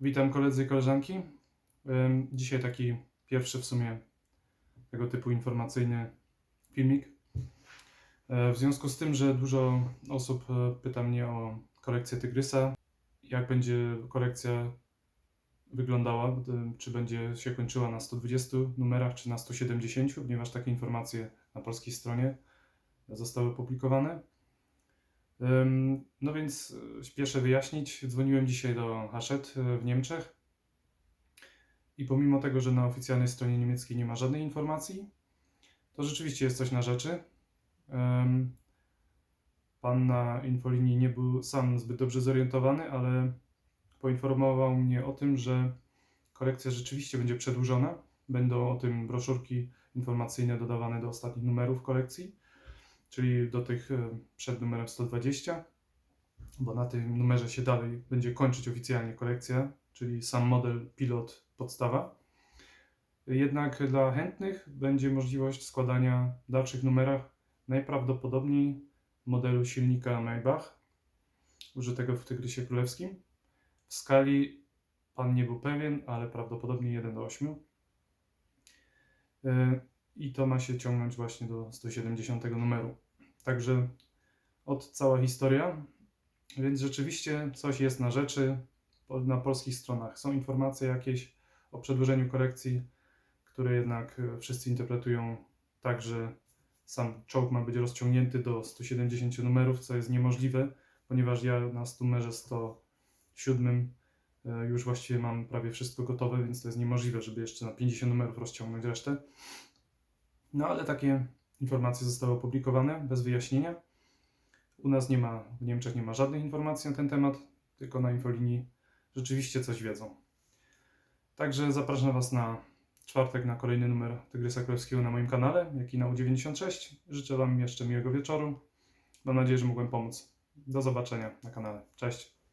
Witam koledzy i koleżanki. Dzisiaj taki pierwszy w sumie tego typu informacyjny filmik. E, W związku z tym, że dużo osób e, pyta mnie o korekcję Tygrysa, jak będzie korekcja wyglądała, y, czy będzie się kończyła na 120 numerach, czy na 170, ponieważ takie informacje na polskiej stronie zostały opublikowane. No więc śpieszę wyjaśnić. Dzwoniłem dzisiaj do Hachette e, w Niemczech i pomimo tego, że na oficjalnej stronie niemieckiej nie ma żadnej informacji, to rzeczywiście jest coś na rzeczy. Pan na infolinii nie był sam zbyt dobrze zorientowany, ale poinformował mnie o tym, że korekcja rzeczywiście będzie przedłużona. Będą o tym broszurki informacyjne dodawane do ostatnich numerów kolekcji czyli do tych e, przed numerem 120, bo na tym numerze się dalej będzie kończyć oficjalnie kolekcja, czyli sam model pilot podstawa. Jednak dla chętnych będzie możliwość składania w dalszych numerach najprawdopodobniej modelu silnika Maybach użytego w Tygrysie Królewskim. W skali pan nie był pewien, ale prawdopodobnie 1 do 8. E, I to ma się ciągnąć właśnie do 170 numeru. Także od cała historia. Więc rzeczywiście coś jest na rzeczy. Na polskich stronach są informacje jakieś o przedłużeniu korekcji, które jednak e, wszyscy interpretują tak, że sam czołg ma być rozciągnięty do 170 numerów, co jest niemożliwe, ponieważ ja na numerze 107 e, już właściwie mam prawie wszystko gotowe, więc to jest niemożliwe, żeby jeszcze na 50 numerów rozciągnąć resztę. No ale takie informacje zostały opublikowane bez wyjaśnienia. U nas nie ma, w Niemczech nie ma żadnych informacji na ten temat, tylko na infolinii rzeczywiście coś wiedzą. Także zapraszam Was na czwartek na kolejny numer Tygrysa Królewskiego na moim kanale, jak i na U96. Życzę Wam jeszcze miłego wieczoru. Mam nadzieję, że mogłem pomóc. Do zobaczenia na kanale. Cześć!